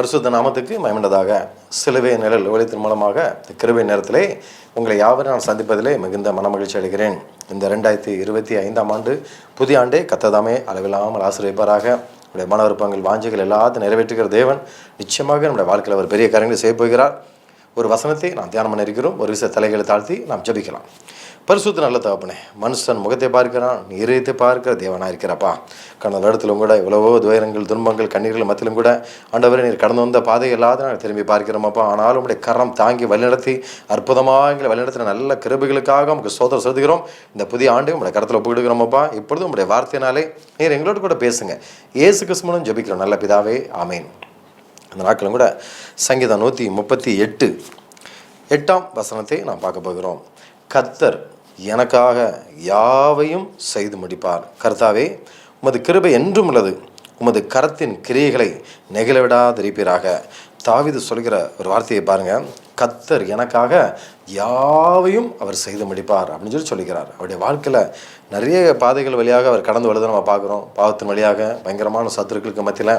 பரிசுத்த நாமத்துக்கு மயமண்டதாக சிலுவை நிழல் ஒழித்தின் மூலமாக கிருவை நேரத்திலே உங்களை யாவரும் நான் சந்திப்பதிலே மிகுந்த மனமகிழ்ச்சி அடைகிறேன். இந்த ரெண்டாயிரத்தி இருபத்தி ஐந்தாம் ஆண்டு புதிய ஆண்டே கத்ததாமே அளவில்லாமல் ஆசிரியப்பாராக நம்முடைய மன விருப்பங்கள் வாஞ்சிகள் எல்லாத்தையும் நிறைவேற்றுகிற தேவன் நிச்சயமாக நம்முடைய வாழ்க்கையில் ஒரு பெரிய காரியங்களை செய்ய போகிறார். ஒரு வசனத்தை நாம் தியானம் பண்ண இருக்கிறோம் ஒரு விஷய தலைகளை தாழ்த்தி நாம் ஜபிக்கலாம். பரிசுத்த நல்ல தகப்பனே மனுஷன் முகத்தை பார்க்கிறான் நீ இதயத்தை பார்க்கிற தேவனாக இருக்கிறப்பா. கடந்த இடத்திலும் கூட இவ்வளவோ துயரங்கள் துன்பங்கள் கண்ணீர்கள் மத்தியிலும் கூட ஆண்டவரை நீர் கடந்து வந்த பாதை இல்லாத நாங்கள் திரும்பி பார்க்கிறோமாப்பா. ஆனாலும் உடைய கரம் தாங்கி வழிநடத்தி அற்புதமாக எங்களை வழிநடத்தின நல்ல கிருபைகளுக்காக உங்களுக்கு சோதனை செலுத்துகிறோம். இந்த புதிய ஆண்டு உங்களுடைய கரத்தில் ஒப்புக்கிடுகிறோமப்பா இப்பொழுது உடைய வார்த்தையினாலே நீர் எங்களோடு கூட பேசுங்க. ஏசு கிறிஸ்மனும் ஜபிக்கிறோம் நல்ல பிதாவே ஆமேன். அந்த நாட்களும் கூட சங்கீதம் நூற்றி முப்பத்தி எட்டு எட்டாம் வசனத்தை நாம் பார்க்க போகிறோம். கர்த்தர் எனக்காக யாவையும் செய்து முடிப்பார். கர்த்தாவே உமது கிருபை என்றும் உள்ளது. உமது கரத்தின் கிரியைகளை நெகிழவிடாதிருப்பீராக. தாவிது சொல்கிற ஒரு வார்த்தையை பாருங்கள் கத்தர் எனக்காக யாவையும் அவர் செய்து முடிப்பார் அப்படின்னு சொல்லி சொல்லுகிறார் அவருடைய வாழ்க்கையில் நிறைய பாதைகள் வழியாக அவர் கடந்து வருவதை நம்ம பார்க்குறோம். பாவத்தின் வழியாக பயங்கரமான சத்துருக்களுக்கு மத்தியில்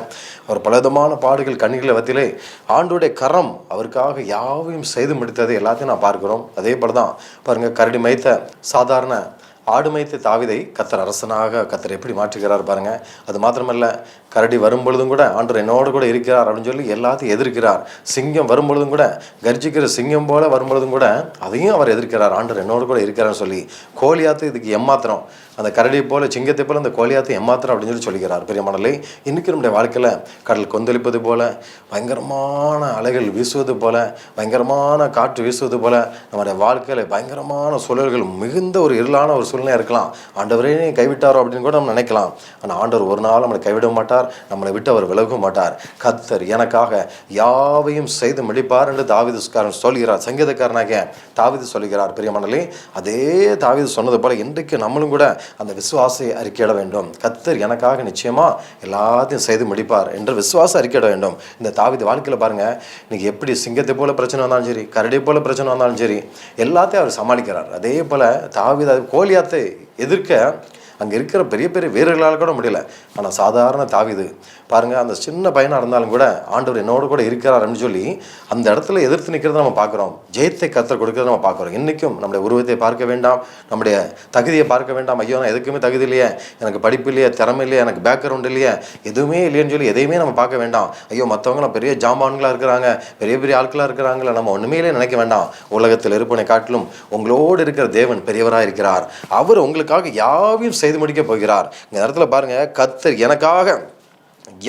அவர் பலவிதமான பாடுகள் கண்ணிகளை மத்தியிலே ஆண்டுடைய கரம் அவருக்காக யாவையும் செய்து முடித்தது எல்லாத்தையும் நான் பார்க்குறோம். அதே போல் தான் பாருங்கள் கரடி மைத்த சாதாரண ஆடு மேய்த்த தாவிதை கத்தர் அரசனாக கத்தர் எப்படி மாற்றுகிறார் பாருங்கள் அது மாத்திரமல்ல கரடி வரும்பொழுதும் கூட ஆண்டர் என்னோடு கூட இருக்கிறார் அப்படின்னு சொல்லி எல்லாத்தையும் எதிர்க்கிறார். சிங்கம் வரும்பொழுதும் கூட கர்ஜிக்கிற சிங்கம் போல வரும்பொழுதும் கூட அதையும் அவர் எதிர்க்கிறார். ஆண்டர் என்னோடு கூட இருக்கிறார்னு சொல்லி கோழியாத்து இதுக்கு எம்மாத்திரம் அந்த கரடி போல சிங்கத்தை போல அந்த கோழியாத்தை எம்மாத்திரம் அப்படின்னு சொல்லி சொல்லிக்கிறார் பெரிய மணலை இன்னைக்கு நம்முடைய வாழ்க்கையில் கடல் கொந்தளிப்பது போல பயங்கரமான அலைகள் வீசுவது போல பயங்கரமான காற்று வீசுவது போல நம்முடைய வாழ்க்கையில் பயங்கரமான சூழல்கள் மிகுந்த ஒரு இருளான ஒரு சூழ்நிலை இருக்கலாம். ஆண்டவரே கைவிட்டாரோ அப்படின்னு கூட நம்ம நினைக்கலாம். ஆனால் ஆண்டவர் ஒரு நாள் நம்மளை கைவிட மாட்டார். நம்மளை விட்டு அவர் விலகவும் மாட்டார். கத்தர் எனக்காக யாவையும் செய்து முடிப்பார் என்று தாவிதுக்காரன் சொல்கிறார். சங்கீதக்காரனாக தாவிது சொல்கிறார். பிரியமணலே அதே தாவிது சொன்னது போல இன்றைக்கு நம்மளும் கூட அந்த விசுவாசை அறிக்கையிட வேண்டும். கத்தர் எனக்காக நிச்சயமா எல்லாத்தையும் செய்து முடிப்பார் என்று விசுவாசம் அறிக்கையிட வேண்டும். இந்த தாவிது வாழ்க்கையில் பாருங்க இன்னைக்கு எப்படி சிங்கத்தை போல பிரச்சனை வந்தாலும் சரி கரடி போல பிரச்சனை வந்தாலும் சரி எல்லாத்தையும் அவர் சமாளிக்கிறார். அதே போல தாவித கோலியாத்தை எதிர்க்க அங்கே இருக்கிற பெரிய பெரிய வீரர்களால் கூட முடியல. ஆனால் சாதாரண தாவிது பாருங்கள் அந்த சின்ன பையனாக இருந்தாலும் கூட ஆண்டவர் என்னோட கூட இருக்கிறார் அப்படின்னு சொல்லி அந்த இடத்துல எதிர்த்து நிற்கிறத நம்ம பார்க்குறோம். ஜெயத்தை கத்தர் கொடுக்கறத நம்ம பார்க்குறோம். இன்றைக்கும் நம்முடைய உருவத்தை பார்க்க வேண்டாம். நம்முடைய தகுதியை பார்க்க வேண்டாம். ஐயோ நான் எதுக்குமே தகுதி இல்லையே. எனக்கு படிப்பு இல்லையே திறமை இல்லையே எனக்கு பேக்ரவுண்ட் இல்லையே. எதுவுமே இல்லையேன்னு சொல்லி எதையுமே நம்ம பார்க்க வேண்டாம். ஐயோ மற்றவங்களாம் பெரிய ஜாமான்களாக இருக்கிறாங்க பெரிய பெரிய ஆட்களாக இருக்கிறாங்களே நம்ம ஒன்றுமே நினைக்க வேண்டாம். உலகத்தில் இருப்பனை காட்டிலும் உங்களோடு இருக்கிற தேவன் பெரியவராக இருக்கிறார் அவர் உங்களுக்காக யாவையும் செய்து முடிக்கப் போகிறார். இந்த இடத்துல பாருங்க கத்தர் எனக்காக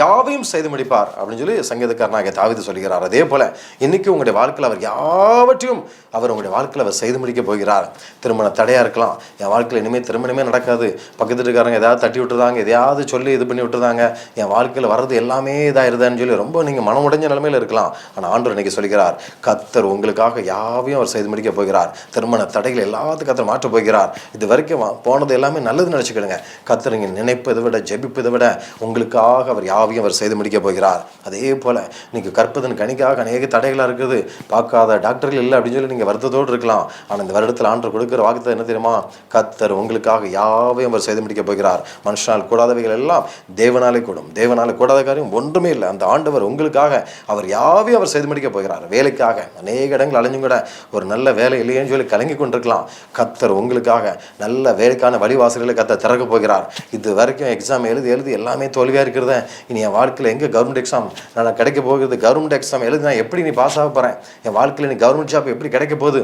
யாவையும் செய்து முடிப்பார் அப்படின்னு சொல்லி சங்கீதக்காரனாக தாவிது சொல்கிறார். அதே போல இன்னைக்கு உங்களுடைய வாழ்க்கையில் அவர் யாவற்றையும் அவர் உங்களுடைய வாழ்க்கையில் அவர் செய்து முடிக்க போகிறார். திருமண தடையா இருக்கலாம். என் வாழ்க்கையில் இனிமேல் திருமணமே நடக்காது. பக்கத்து இருக்காரங்க எதாவது தட்டி விட்டுருதாங்க எதையாவது சொல்லி இது பண்ணி விட்டுருதாங்க. என் வாழ்க்கையில் வர்றது எல்லாமே இதாயிருதான்னு சொல்லி ரொம்ப நீங்கள் மனமுடைஞ்ச நிலைமையில் இருக்கலாம். ஆனால் ஆண்டவர் இன்னைக்கு சொல்கிறார் கத்தர் உங்களுக்காக யாவையும் அவர் செய்து முடிக்க போகிறார். திருமண தடைகள் எல்லாத்துக்கும் கத்தர் மாற்றப் போகிறார். இது வரைக்கும் போனது எல்லாமே நல்லது நினச்சிக்கிடுங்க கத்தர் நீங்கள் நினைப்பதை விட ஜெபிப்பதை விட உங்களுக்காக அவர் யாவையும் அவர் செய்து முடிக்க போகிறார். அதே போல் நீங்கள் கற்பதன் கணிக்காக அநேக தடைகளாக இருக்குது. பார்க்காத டாக்டர்கள் இல்லை அப்படின்னு சொல்லி நீங்கள் வருத்தத்தோடு இருக்கலாம். ஆனால் இந்த வருடத்தில் ஆண்டு கொடுக்குற வாக்குத்தம் என்ன தெரியுமா? கத்தர் உங்களுக்காக யாவையும் அவர் செய்து முடிக்க போகிறார். மனுஷனால் கூடாதவைகள் எல்லாம் தேவனாலே கூடும். தேவனாலே கூடாத காரியம் ஒன்றுமே இல்லை. அந்த ஆண்டவர் உங்களுக்காக அவர் யாவையும் அவர் செய்து முடிக்க போகிறார். வேலைக்காக அநேக இடங்கள் அலைஞ்சும் கூட ஒரு நல்ல வேலை இல்லையேன்னு சொல்லி கலங்கி கொண்டிருக்கலாம். கத்தர் உங்களுக்காக நல்ல வேலைக்கான வழிவாசல்களை கத்தர் திறக்க போகிறார். இது வரைக்கும் எக்ஸாம் எழுதி எழுதி எல்லாமே தோல்வியாக இருக்கிறத. இனி என் வாழ்க்கையில் எங்கே கவர்மெண்ட் எக்ஸாம் நான் கிடைக்க போகிறது கவர்மெண்ட் எக்ஸாம் எழுதி நான் எப்படி நீ பாஸ் ஆக போகிறேன் என் வாழ்க்கையில் நீ கவர்மெண்ட் ஜாப் எப்படி கிடைக்க போகுது?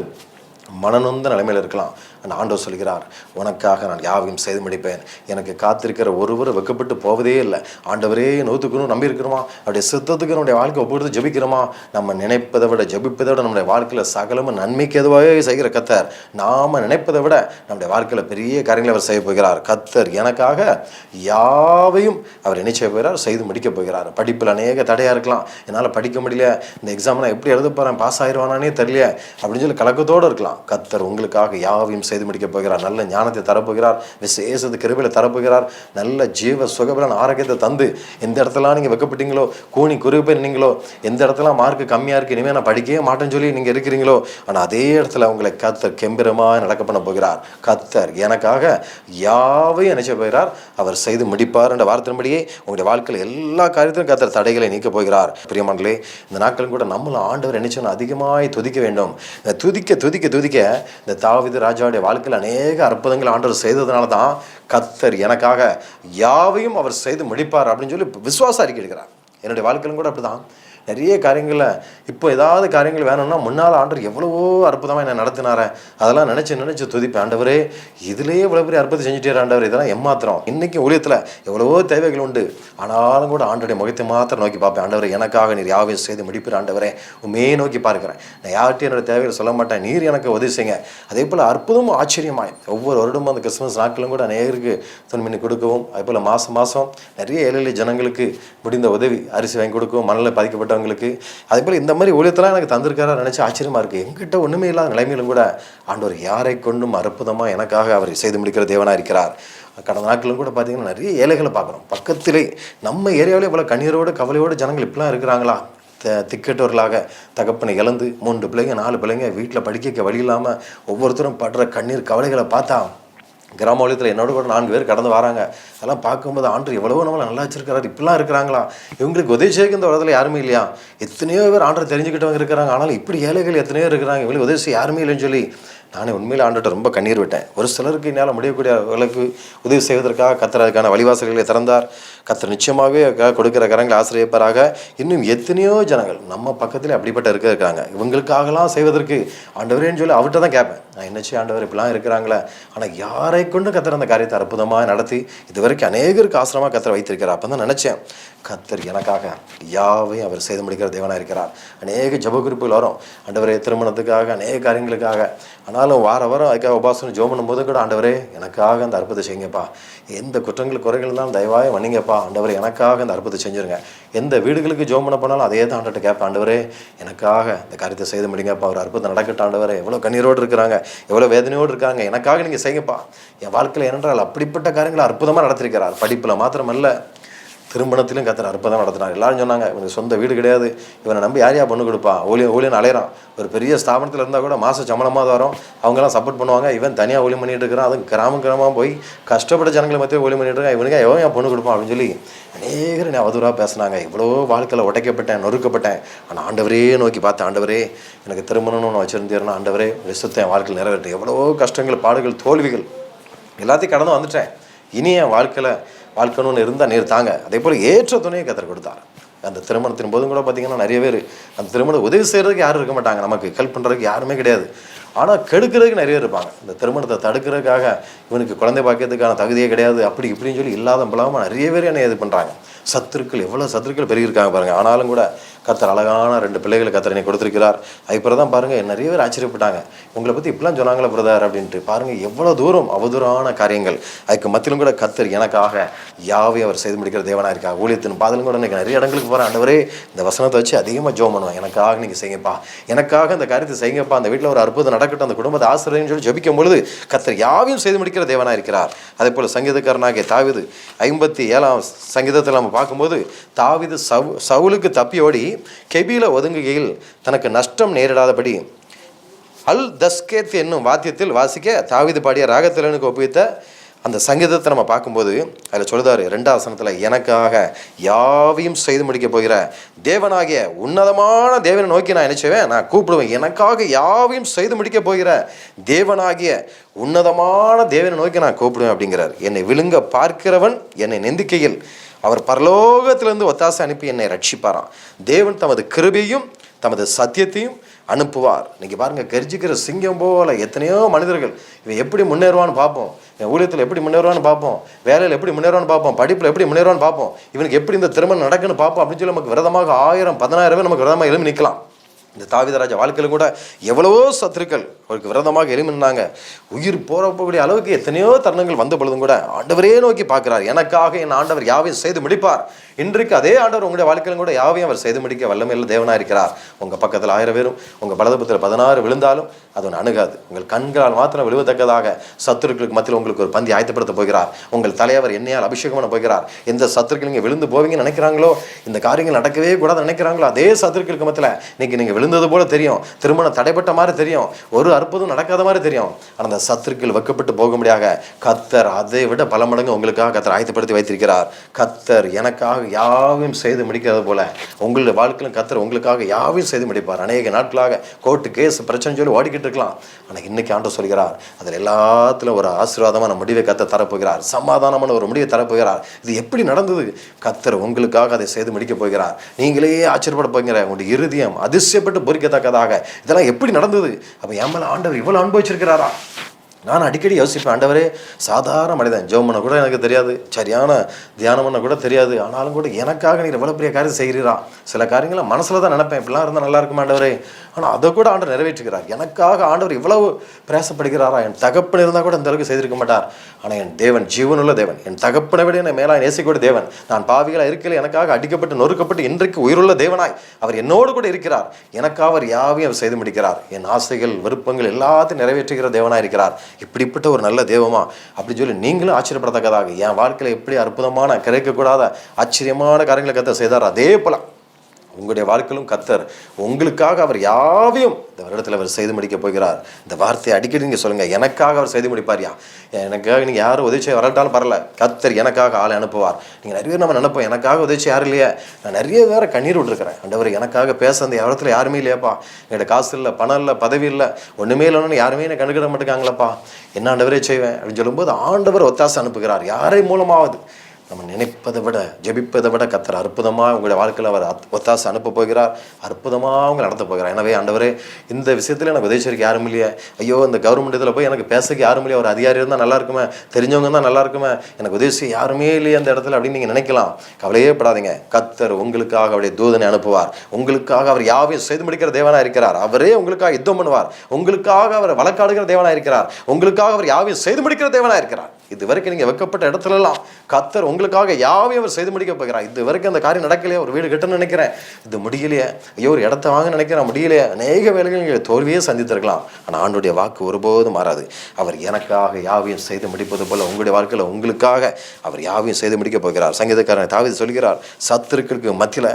மனநொந்த நிலைமையில் இருக்கலாம். அந்த ஆண்டவர் சொல்கிறார் உனக்காக நான் யாவையும் செய்து முடிப்பேன். எனக்கு காத்திருக்கிற ஒருவர் வெக்கப்பட்டு போவதே இல்லை. ஆண்டவரே நோத்துக்கணும் நம்பி இருக்கிறோமா அவருடைய சித்தத்துக்கு நம்முடைய வாழ்க்கை ஒப்பிடுத்து ஜபிக்கிறோமா? நம்ம நினைப்பதை விட ஜெபிப்பதை விட நம்முடைய வாழ்க்கையில் சகலமும் நன்மைக்கு எதுவாகவே செய்கிற கத்தர். நாம் நினைப்பதை விட நம்முடைய வாழ்க்கையில் பெரிய காரியங்களை அவர் செய்ய போகிறார். கத்தர் எனக்காக யாவையும் அவர் என்ன செய்ய போகிறார்? செய்து முடிக்கப் போகிறார். படிப்பில் அநேக தடையாக இருக்கலாம். என்னால் படிக்க முடியல. இந்த எக்ஸாம் நான் எப்படி எழுத போகிறேன் பாஸ் ஆயிடுவானானே தெரியல. அப்படின்னு சொல்லி கலக்கத்தோடு இருக்கலாம். கத்தர் உங்களுக்காக யாவையும் செய்து முடிக்கப் போகிறார். நல்ல ஞானத்தை தரப்போகிறார். விசேஷத்து கிருபையில் தரப்போகிறார். நல்ல ஜீவ சுகபலன் ஆரோக்கியத்தை தந்து எந்த இடத்துல நீங்கள் வைக்கப்பட்டீங்களோ கூனி குறுப்பை நீங்களோ எந்த இடத்துல மார்க் கம்மியாக இருக்குது இனிமேல் நான் படிக்கவே மாட்டேன்னு சொல்லி நீங்கள் இருக்கிறீங்களோ ஆனால் அதே இடத்துல உங்களை கத்தர் கெம்பீரமாக நடக்க பண்ண போகிறார். கத்தர் எனக்காக யாவையும் நினைச்ச போகிறார் அவர் செய்து முடிப்பார் என்ற வார்த்தையின்படியே உங்களுடைய வாழ்க்கையில் எல்லா காரியத்திலும் கத்தர் தடைகளை நீக்க போகிறார். பிரியமண்டலே இந்த நாட்களும் கூட நம்மளும் ஆண்டவர் நினைச்சோன்னு அதிகமாய் துதிக்க வேண்டும். துதிக்க துதிக்க துதிக்க இந்த தாவித ராஜாவுடைய வாழ்க்கையில் அநேக அற்புதங்கள் ஆண்டவர் செய்ததுனால தான் கத்தர் எனக்காக யாவையும் அவர் செய்து முடிப்பார் அப்படின்னு சொல்லி விசுவாசம் அறிக்கை எடுக்கிறார் என்னுடைய வாழ்க்கையிலும் கூட அப்படிதான். நிறைய காரியங்களை இப்போ ஏதாவது காரியங்கள் வேணும்னா முன்னால் ஆண்டவர் எவ்வளவோ அற்புதமாக என்ன நடத்தினாரே. அதெல்லாம் நினச்சி நினச்சி துதிப்பேன் ஆண்டவரே. இதுலேயே இவ்வளோ பெரிய அற்புதம் செஞ்சுட்டே ஆண்டவர். இதெல்லாம் எம்மாத்திரம் இன்றைக்கி ஊழியத்தில் எவ்வளவோ தேவைகள் உண்டு. ஆனாலும் கூட ஆண்டோடைய முகத்தை மாத்திரம் நோக்கி பார்ப்பேன். ஆண்டவர் எனக்காக நீர் யாவையும் செய்து முடிப்பிற ஆண்டவரே. உண்மையே நோக்கி பார்க்குறேன். நான் யார்கிட்டையும் என்னோட தேவைகளை சொல்ல மாட்டேன். நீர் எனக்கு உதவி செய்யுங்க. அதே போல் அற்புதமும் ஆச்சரியமாய். ஒவ்வொரு வருடமும் அந்த கிறிஸ்மஸ் நாட்களும் கூட அநேகருக்கு துணிமணி கொடுக்கவும் அதே போல் மாதம் மாதம் நிறைய ஏழை ஜனங்களுக்கு முடிந்த உதவி அரிசி வாங்கி கொடுக்கவும் மணலில் அவங்களுக்கு. அதே போல் இந்த மாதிரி ஊழியத்தெல்லாம் எனக்கு தந்திருக்காரா நினச்சி ஆச்சரியமாக இருக்குது எங்கிட்ட ஒன்றுமே இல்லாத நிலைமையிலும் கூட ஆண்டவர் யாரை கொண்டும் அற்புதமாக எனக்காக அவர் செய்து முடிக்கிற தேவனாக இருக்கிறார். கடந்த நாட்களும் கூட பார்த்திங்கன்னா நிறைய ஏழைகளை பார்க்குறோம். பக்கத்திலே நம்ம ஏரியாவிலே இவ்வளோ கண்ணீரோடு கவலையோடு ஜனங்கள் இப்படிலாம் இருக்கிறாங்களா? த திக்கெட்டவர்களாக தகப்பனை இழந்து மூன்று பிள்ளைங்க நாலு பிள்ளைங்க வீட்டில் படிக்க வழி இல்லாமல் ஒவ்வொருத்தரும் படுற கண்ணீர் கவலைகளை பார்த்தா கிராம வலயத்தில் என்னோட கூட நான்கு பேர் கடந்து வராங்க. அதெல்லாம் பார்க்கும்போது ஆண்டு எவ்வளவோ நம்மளை நல்லா வச்சிருக்கிறாரு. இப்படிலாம் இருக்கிறாங்களா? இவங்களுக்கு உதவி செய்ய இந்த உலகத்தில் யாருமே இல்லையா? எத்தனையோ பேர் ஆண்டரை தெரிஞ்சுக்கிட்டவங்க இருக்கிறாங்க. ஆனாலும் இப்படி ஏழைகள் எத்தனையோ இருக்கிறாங்க. இவங்களுக்கு உதவி செய்ய யாருமே இல்லைன்னு சொல்லி நானே உண்மையில் ஆண்டுகிட்ட ரொம்ப கண்ணீர் விட்டேன். ஒரு சிலருக்கு என்னால் முடியக்கூடிய அளவுக்கு உதவி செய்வதற்காக கத்துறதுக்கான வழிவாசல்களை திறந்தார். கத்தர் நிச்சயமாகவே கொடுக்குற கொடுக்கிற கரங்களை ஆசிரியப்பராக இன்னும் எத்தனையோ ஜனங்கள் நம்ம பக்கத்தில் அப்படிப்பட்ட இருக்க இருக்காங்க. இவங்களுக்காகலாம் செய்வதற்கு ஆண்டவரேன்னு சொல்லி அவர்கிட்ட தான் கேட்பேன். நான் என்ன ஆண்டவர் இப்படிலாம் இருக்கிறாங்களே. ஆனால் யாரை கொண்டு கத்தர் அந்த காரியத்தை அற்புதமாக நடத்தி இதுவரைக்கும் அநேகருக்கு ஆசிரமாக கத்தர் வைத்திருக்கிறார் அப்போ தான் நினச்சேன். கத்தர் எனக்காக யாவையும் அவர் செய்து முடிக்கிற தேவனாக இருக்கிறார். அநேக ஜப குறிப்புகள் வரும். ஆண்டவரே திருமணத்துக்காக அநேக காரியங்களுக்காக. ஆனாலும் வார வாரம் அதுக்காக உபாசனம் ஜோம் பண்ணும்போது கூட ஆண்டவரே எனக்காக அந்த அற்புதம் செய்யுங்கப்பா. எந்த குற்றங்கள் குறைகள் இருந்தாலும் தயவாக மன்னிங்கப்பா. ஆண்டவரே எனக்காக இந்த அற்புதத்தை செஞ்சுருங்க. எந்த வீடுகளுக்கு ஜோம் பண்ண போனாலும் அதே தான் ஆண்டவர்கிட்ட கேட்பேன் ஆண்டவரே எனக்காக இந்த காரியத்தை செய்து முடிங்கப்பா ஒரு அற்புதம் நடக்கட்டும் ஆண்டவரே. எவ்வளோ கண்ணீரோடு இருக்கிறாங்க எவ்வளோ வேதனையோடு இருக்காங்க. எனக்காக நீங்கள் செய்யுங்கப்பா என் வாழ்க்கையில் என்னென்றால் அப்படிப்பட்ட காரியங்களை அற்புதமாக நடத்திருக்கிறார். படிப்பில் மாத்திரமல்ல திருமணத்திலும் கத்தர் அற்புதம் நடத்தினார். எல்லாரும் சொன்னாங்க இவனுக்கு சொந்த வீடு கிடையாது. இவனை நம்பி யார் யார் பொண்ணு கொடுப்பான் ஊழியம் ஊழியன் அலையிறான். ஒரு பெரிய ஸ்தாபனத்தில் இருந்தால் கூட மாத சம்பளமாக தான் வரும். அவங்கெல்லாம் சப்போர்ட் பண்ணுவாங்க. இவன் தனியாக ஊழியம் பண்ணிட்டு இருக்கிறான். அதுவும் கிராம கிராமமாக போய் கஷ்டப்பட்ட ஜனங்களை மத்திய ஊழியம் பண்ணிட்டு இருக்கான். இவனுக்கு எவன் என் பொண்ணு கொடுப்பான் அப்படின்னு சொல்லி அநேகர் நான் அவதூறாக பேசுனாங்க. இவ்வளோ வாழ்க்கையில் உடைக்கப்பட்டேன் நொறுக்கப்பட்டேன். ஆனால் ஆண்டவரே நோக்கி பார்த்தேன் ஆண்டவரே எனக்கு திருமணம்னு ஒன்று வச்சுருந்தேன் ஆண்டவரே விசுத்த என் வாழ்க்கையில் நிறைவேற்று. எவ்வளோ கஷ்டங்கள் பாடுகள் தோல்விகள் எல்லாத்தையும் கடந்து வந்துட்டேன். இனி என் வாழ்க்கையில் வாழ்க்கணும்னு இருந்தால் நேர் தாங்க. அதே போல் ஏற்ற துணையை கத்தர் கொடுத்தார். அந்த திருமணத்தின் போதும் கூட பார்த்தீங்கன்னா நிறைய பேர் அந்த திருமணம் உதவி செய்கிறதுக்கு யாரும் இருக்க மாட்டாங்க. நமக்கு ஹெல்ப் பண்ணுறதுக்கு யாருமே கிடையாது. ஆனால் கெடுக்கிறதுக்கு நிறைய பேர் இருப்பாங்க. இந்த திருமணத்தை தடுக்கிறதுக்காக இவனுக்கு குழந்தை பாக்கியத்துக்கான தகுதியே கிடையாது. அப்படி இப்படின்னு சொல்லி இல்லாத பலமாக நிறைய பேர் என்னை இது பண்ணுறாங்க சத்துருக்கள் எவ்வளோ சத்துருக்கள் பெருகிருக்காங்க பாருங்கள் ஆனாலும் கூட கத்தர் அழகான ரெண்டு பிள்ளைகளை கத்தர் என்னை கொடுத்துருக்கிறார். அதுக்கப்புறம் தான் பாருங்கள் நிறைய பேர் ஆச்சரியப்பட்டாங்க. உங்களை பற்றி இப்படிலாம் சொன்னாங்களே பிரதார் அப்படின்ட்டு. பாருங்கள் எவ்வளோ தூரம் அவதூறான காரியங்கள். அதுக்கு மத்தியிலும் கூட கத்தர் எனக்காக யாவை அவர் செய்து முடிக்கிற தேவனாக இருக்கா? ஊழியத்தின் பாதலும் கூட இன்னைக்கு நிறைய இடங்களுக்கு போகிறேன் ஆண்டவரே இந்த வசனத்தை வச்சு அதிகமாக ஜோம் பண்ணுவேன் எனக்காக நீங்கள் செய்யுங்கப்பா. எனக்காக இந்த காரியத்தை செய்யுங்கப்பா. அந்த வீட்டில் ஒரு அற்புதம் நடக்கட்டும். அந்த குடும்பத்தை ஆசிரியர்னு சொல்லி ஜபிக்கும் பொழுது கத்தர் யாவையும் செய்து முடிக்கிற தேவனாக இருக்கிறார். அதே போல் சங்கீதக்காரனாகிய தாவிது ஐம்பத்தி ஏழாம் சங்கீதத்தில் நம்ம பார்க்கும்போது தாவிது சவு சவுலுக்கு தப்பி ஓடி கெபியில ஒதுங்குகையில் தனக்கு நஷ்டம் நேரிடாதபடி அல் தஸ்கேத் என்னும் வாத்தியத்தில் வாசிக்க தாவிது பாடிய ராகத்திலனுக்கு ஒப்புவித்த அந்த சங்கீதத்தை நம்ம பார்க்கும்போது அதில் சொல்லுதாரு ரெண்டாவசனத்தில் எனக்காக யாவையும் செய்து முடிக்க போகிற தேவனாகிய உன்னதமான தேவனை நோக்கி நான் நினைச்சுவேன் நான் கூப்பிடுவேன். எனக்காக யாவையும் செய்து முடிக்க போகிற தேவனாகிய உன்னதமான தேவனை நோக்கி நான் கூப்பிடுவேன் அப்படிங்கிறார். என்னை விழுங்க பார்க்கிறவன் என்னை நெந்திக்கையில் அவர் பரலோகத்திலிருந்து ஒத்தாசை அனுப்பி என்னை ரட்சிப்பாராம். தேவன் தமது கிருபையும் தமது சத்தியத்தையும் அனுப்புவார். இன்றைக்கி பாருங்க கர்ஜிக்கிற சிங்கம் போல எத்தனையோ மனிதர்கள் இவன் எப்படி முன்னேறுவான்னு பார்ப்போம். என் ஊழியத்தில் எப்படி முன்னேறுவான்னு பார்ப்போம். வேலையில் எப்படி முன்னேறுவான்னு பார்ப்போம். படிப்பில் எப்படி முன்னேறுவான்னு பார்ப்போம். இவனுக்கு எப்படி இந்த திருமணம் நடக்குன்னு பார்ப்போம் அப்படின்னு சொல்லி நமக்கு விரதமாக ஆயிரம் பதினாயிரம் பேர் நமக்கு விரதமாக எழுப்பி நிற்கலாம் இந்த தாவிதராஜ வாழ்க்கையில் கூட எவ்வளவோ சத்துருக்கள் அவருக்கு விரதமாக எளிமின்னாங்க உயிர் போறக்கூடிய அளவுக்கு எத்தனையோ தருணங்கள் வந்த பொழுதும் கூட ஆண்டவரே நோக்கி பார்க்கிறார். எனக்காக என் ஆண்டவர் யாவையும் செய்து முடிப்பார். இன்றைக்கு அதே ஆண்டவர் உங்களுடைய வாழ்க்கையிலும் கூட யாவையும் அவர் செய்து முடிக்க வல்லமையில் தேவனாக இருக்கிறார் உங்கள் பக்கத்தில் ஆயிரம் பேரும் உங்கள் பலதபத்தில் பதினாறு விழுந்தாலும் அது ஒன்று அணுகாது. உங்கள் கண்களால் மாத்திரம் விழுவத்தக்கதாக சத்துருக்களுக்கு மத்தியில் உங்களுக்கு ஒரு பந்தி ஆயத்தப்படுத்த போகிறார். உங்கள் தலைவர் என்னையால் அபிஷேகம் பண்ண போகிறார். எந்த சத்துருக்கள் நீங்கள் விழுந்து போவீங்கன்னு நினைக்கிறாங்களோ இந்த காரியங்கள் நடக்கவே கூடாது நினைக்கிறாங்களோ அதே சத்துருக்களுக்கு மத்தியில் இன்னைக்கு நீங்கள் விழுந்தது போல தெரியும். திருமணம் தடைப்பட்ட மாதிரி தெரியும். ஒரு அற்புதம் நடக்காத மாதிரி தெரியும். ஆனால் அந்த சத்துருக்கள் போக போகும்படியாக கத்தர் அதை விட பல மடங்கு உங்களுக்காக கத்தர் ஆயத்தப்படுத்தி வைத்திருக்கிறார். கத்தர் எனக்காக யாவையும் செய்து முடிக்கிறது போல உங்களுடைய வாழ்க்கையிலும் கத்துற உங்களுக்காக யாவையும் செய்து முடிப்பார். அநேக நாட்களாக கோர்ட்டு கேஸ் பிரச்சனை சொல்லி ஓடிக்கிட்டு இருக்கலாம். ஆனால் இன்னைக்கு ஆண்டு சொல்கிறார் அதில் எல்லாத்திலும் ஒரு ஆசீர்வாதமான முடிவை கத்த தரப்போகிறார். சமாதானமான ஒரு முடிவை தரப்போகிறார். இது எப்படி நடந்தது? கத்தர் உங்களுக்காக அதை செய்து முடிக்கப் போகிறார். நீங்களே ஆச்சரியப்பட போகிற உங்களுடைய இருதயம் அதிசயப்பட்டு பொறிக்கத்தக்கதாக. இதெல்லாம் எப்படி நடந்தது? அப்போ ஏமல ஆண்டவர் இவ்வளோ அனுபவிச்சிருக்கிறாரா நான் அடிக்கடி யோசிப்பேன் ஆண்டவரே சாதாரண மனிதன் ஜெபம் பண்ண கூட எனக்கு தெரியாது சரியான தியானம் பண்ண கூட தெரியாது ஆனாலும் கூட எனக்காக நீ எவ்வளோ பெரிய காரியம் செய்கிறீரா? சில காரியங்களை மனசில் தான் நினைப்பேன் இப்படிலாம் இருந்தால் நல்லா இருக்கும் ஆண்டவரே? ஆனால் அதை கூட ஆண்டவர் நிறைவேற்றுகிறார். எனக்காக ஆண்டவர் இவ்வளவு பிரயாசப்படுகிறாரா? என் தகப்பன் இருந்தால் கூட இந்த அளவுக்கு செய்திருக்க மாட்டார். ஆனால் என் தேவன் ஜீவனுள்ள தேவன் என் தகப்பனை விட என்னை மேலாக நேசிக்கூட தேவன் நான் பாவிகளாக இருக்கல எனக்காக அடிக்கப்பட்டு நொறுக்கப்பட்டு இன்றைக்கு உயிருள்ள தேவனாய் அவர் என்னோடு கூட இருக்கிறார். எனக்காக அவர் யாவையும் அவர் செய்து முடிக்கிறார். என் ஆசைகள் விருப்பங்கள் எல்லாத்தையும் நிறைவேற்றுகிற தேவனாக இருக்கிறார். இப்படிப்பட்ட ஒரு நல்ல தெய்வமா? அப்படின்னு சொல்லி நீங்களும் ஆச்சரியப்படத்தக்கதாக. என் வாழ்க்கையில் எப்படி அற்புதமான கிடைக்கக்கூடாத ஆச்சரியமான காரியங்களை கத்த செய்தார். அதே போல உங்களுடைய வாழ்க்கையிலும் கத்தர் உங்களுக்காக அவர் யாவையும் இந்த வருடத்தில் அவர் செய்து முடிக்க போகிறார். இந்த வார்த்தையை அடிக்கடி நீங்கள் சொல்லுங்கள் எனக்காக அவர் செய்து முடிப்பார்யா? எனக்காக நீங்கள் யாரும் உதவி செய்ய வரட்டாலும் பரல கத்தர் எனக்காக ஆளை அனுப்புவார். நீங்கள் நிறைய பேர் நம்ம நினைப்போம் எனக்காக உதவி செய்ய யாரும் இல்லையா. நான் நிறைய வேற கண்ணீர் விட்டுருக்கிறேன். அண்டவர் எனக்காக பேச அந்த இடத்துல யாருமே இல்லையாப்பா. என்கிட்ட காசு இல்லை பணம் இல்லை பதவி இல்லை. ஒன்றுமே இல்லைன்னு யாருமே என்னை கண்டுக்கிட மாட்டேங்காங்களப்பா. என்ன ஆண்டவரே செய்வேன் அப்படின்னு சொல்லும்போது ஆண்டவர் ஒத்தாசை அனுப்புகிறார். யாரை மூலமாவது. நம்ம நினைப்பதை விட ஜெபிப்பதை விட கத்தர் அற்புதமாக உங்களுடைய வாழ்க்கையில் அவர் அத்- ஒத்தாசை அனுப்ப போகிறார். அற்புதமாக அவங்க நடத்த போகிறார். எனவே ஆண்டவரே இந்த விஷயத்தில் எனக்கு உதவிச்சருக்கு யாரும் இல்லையே. ஐயோ இந்த கவர்மெண்ட் இதில் போய் எனக்கு பேசக்கு யாரும் இல்லையா. ஒரு அதிகாரி இருந்தால் நல்லா இருக்குமே. தெரிஞ்சவங்க தான் நல்லா இருக்குமே. எனக்கு உதவி செய்ய யாருமே இல்லையே அந்த இடத்துல அப்படின்னு நீங்கள் நினைக்கலாம். கவலையே படாதீங்க. கத்தர் உங்களுக்காக அவருடைய தூதனை அனுப்புவார். உங்களுக்காக அவர் யாவையும் செய்து முடிக்கிற தேவனாக இருக்கிறார். அவரே உங்களுக்காக யுத்தம் பண்ணுவார். உங்களுக்காக அவர் வழக்காடுகிற தேவனாக இருக்கிறார். உங்களுக்காக அவர் யாவையும் செய்து முடிக்கிற தேவனாக இருக்கிறார். இது வரைக்கும் நீங்கள் வைக்கப்பட்ட இடத்துலலாம் கத்தர் உங்களுக்காக யாவையும் அவர் செய்து முடிக்க போகிறார். இது வரைக்கும் அந்த காரியம் நடக்கலையே ஒரு வீடு கட்டணும்னு நினைக்கிறேன். இது முடியலையே. ஐயோ ஒரு இடத்த வாங்க நினைக்கிறேன் முடியலையே. அநேக வேலைகள் நீங்கள் தோல்வியே சந்தித்திருக்கலாம். ஆனால் ஆண்டுடைய வாக்கு ஒருபோதும் மாறாது. அவர் எனக்காக யாவையும் செய்து முடிப்பது போல் உங்களுடைய வாழ்க்கையில் உங்களுக்காக அவர் யாவையும் செய்து முடிக்க போகிறார். சங்கீதக்காரன் தாவித சொல்கிறார் சத்துருக்களுக்கு மத்தியில்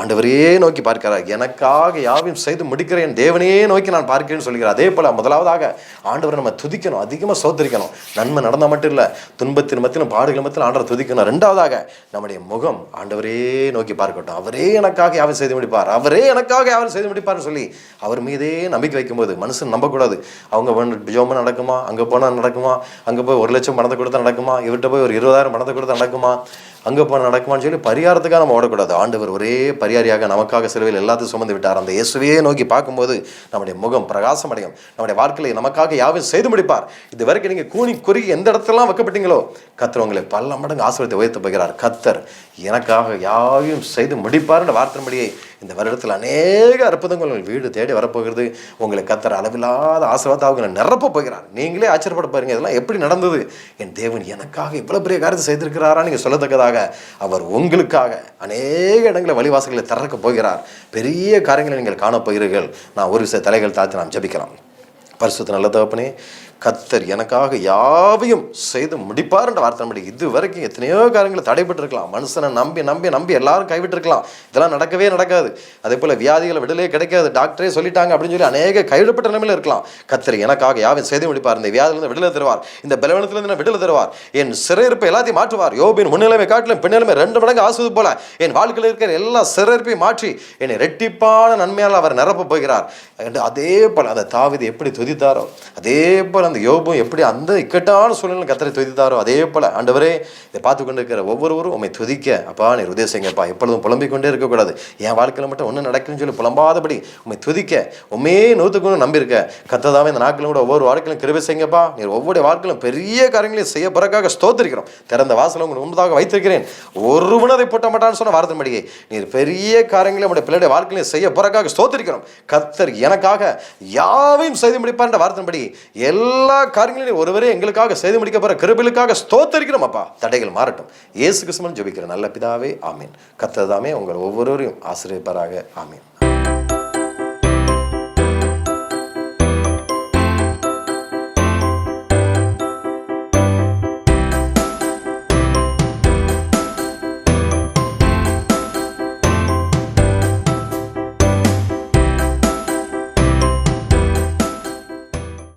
ஆண்டவரையே நோக்கி பார்க்கிறார். எனக்காக யாவையும் செய்து முடிக்கிறேன் தேவனையே நோக்கி நான் பார்க்கிறேன்னு சொல்கிறார். அதே போல முதலாவதாக ஆண்டவரை நம்ம துதிக்கணும் அதிகமாக சோத்தரிக்கணும். நன்மை நடந்தால் மட்டும் இல்லை துன்பத்தின் மத்தியிலும் பாடுகள் மத்தியிலும் ஆண்டவரை துதிக்கணும் ரெண்டாவதாக நம்முடைய முகம் ஆண்டவரே நோக்கி பார்க்கட்டும். அவரே எனக்காக யாவை செய்து முடிப்பார்? அவரே எனக்காக யாவை செய்து முடிப்பார்னு சொல்லி அவர் மீதே நம்பிக்கை வைக்கும்போது மனுஷன் நம்பக்கூடாது. அவங்க வந்து ஜோமன் நடக்குமா? அங்கே போனால் நடக்குமா? அங்கே போய் ஒரு லட்சம் பணத்தை கொடுத்தா நடக்குமா? இவர்கிட்ட போய் ஒரு இருபதாயிரம் பணத்தை கொடுத்தா நடக்குமா? அங்கே போன நடக்குமான்னு சொல்லி பரிகாரத்துக்காக நம்ம ஓடக்கூடாது. ஆண்டவர் ஒரே பரிகாரியாக நமக்காக சிலுவையில் எல்லாத்தையும் சுமந்து விட்டார். அந்த இயேசுவையே நோக்கி பார்க்கும்போது நம்முடைய முகம் பிரகாசம் அடையும் நம்முடைய வாழ்க்கையில் நமக்காக யாவையும் செய்து முடிப்பார். இது வரைக்கும் நீங்கள் கூணி குறுகி எந்த இடத்துலலாம் வைக்கப்பட்டீங்களோ கத்தர் உங்களை பல மடங்கு ஆசிரியத்தை உயர்த்து போகிறார். கத்தர் எனக்காக யாவையும் செய்து முடிப்பார்ன்ற வார்த்தைப்படியே இந்த வருடத்தில் அநேக அற்புதங்கள் உங்கள் வீடு தேடி வரப்போகிறது. உங்களை கத்தர் அளவில்லாத ஆசீர்வாதத்தை அவங்களை நிரப்ப போகிறார். நீங்களே ஆச்சரியப்பட பாருங்க இதெல்லாம் எப்படி நடந்தது? என் தேவன் எனக்காக இவ்வளோ பெரிய காரியத்தை செய்திருக்கிறாரா? நீங்கள் சொல்லத்தக்கதாக அவர் உங்களுக்காக அநேக இடங்களை வழிவாசல்களை திறக்க போகிறார். பெரிய காரியங்களை நீங்கள் காணப்போகிறீர்கள் நான் ஒரு சில தலைகள் தாழ்த்து நாம் ஜபிக்கலாம். பரிசுத்த நல்ல தகப்பனே கத்தர் எனக்காக யாவையும் செய்து முடிப்பார்ன்ற வார்த்தை நம்பி இது வரைக்கும் எத்தனையோ காரியங்களை தடைபட்டிருக்கலாம். மனுஷனை நம்பி நம்பி நம்பி எல்லாரும் கைவிட்டிருக்கலாம். இதெல்லாம் நடக்கவே நடக்காது. அதே போல் வியாதிகளை விடலே கிடைக்காது. டாக்டரே சொல்லிட்டாங்க அப்படின்னு சொல்லி அநேக கைவிடப்பட்ட நிலைமையில இருக்கலாம். கத்தர் எனக்காக யாவையும் செய்து முடிப்பார். இந்த வியாதியிலிருந்து விடுதலை தருவார். இந்த பலவனத்திலிருந்து நான் விடுதலை தருவார்? என் சிறையிருப்பை எல்லாத்தையும் மாற்றுவார். யோபின் முன்னிலைமை காட்டிலும் பின்னிலைமை ரெண்டு மடங்கு ஆசுவது போல என் வாழ்க்கையில் இருக்கிற எல்லா சிறையிருப்பையும் மாற்றி என்னை ரெட்டிப்பான நன்மையால் அவர் நிரப்ப போகிறார். என்று அதே போல் அந்த தாவிதை எப்படி துதித்தாரோ அதே போல் அந்த யோபும் எப்படி அந்த இக்கட்டான சூழ்நிலை கத்தரை துதித்தாரோ அதே போல் ஆண்டவரே இதை பார்த்து கொண்டு இருக்கிற ஒவ்வொருவரும் உண்மை துதிக்க அப்பா நீ உதயசிங்கப்பா எப்பொழுதும் புலம்பிக் கொண்டே இருக்கக்கூடாது. என் வாழ்க்கையில் மட்டும் ஒன்றும் நடக்குன்னு சொல்லி புலம்பாதபடி உண்மை துதிக்க உண்மையே நூற்றுக்கு நம்பியிருக்க. கத்ததாவே இந்த நாட்களும் கூட ஒவ்வொரு வாழ்க்கையிலும் கிருபை செய்யுங்கப்பா. நீர் ஒவ்வொரு வாழ்க்கையிலும் பெரிய காரியங்களையும் செய்ய பிறக்காக ஸ்தோத்திருக்கிறோம். திறந்த வாசலை உங்கள் முன்பதாக வைத்திருக்கிறேன். ஒருவன் அதை போட்ட மாட்டான்னு சொன்ன வார்த்தைப்படியே நீர் பெரிய காரியங்களை நம்முடைய பிள்ளைடைய வாழ்க்கையிலையும் செய்ய பிறக்காக ஸ்தோத்திருக்கிறோம். கத்தர் எனக்காக யாவையும் செய்து முடிப்பார் என்ற வார்த்தைப்படி எல்லா எல்லா காரியங்களையும் ஒருவரே எங்களுக்காக செய்து முடிக்க போகிற கிருபிலுக்காக ஸ்தோத்தரிக்கிறோம் அப்பா. தடைகள் மாறட்டும். இயேசு கிருஷ்ணன் ஜெபிக்கிற நல்ல பிதாவே ஆமீன். கத்ததாமே உங்கள் ஒவ்வொருவரையும் ஆசிரியப்பராக ஆமீன்.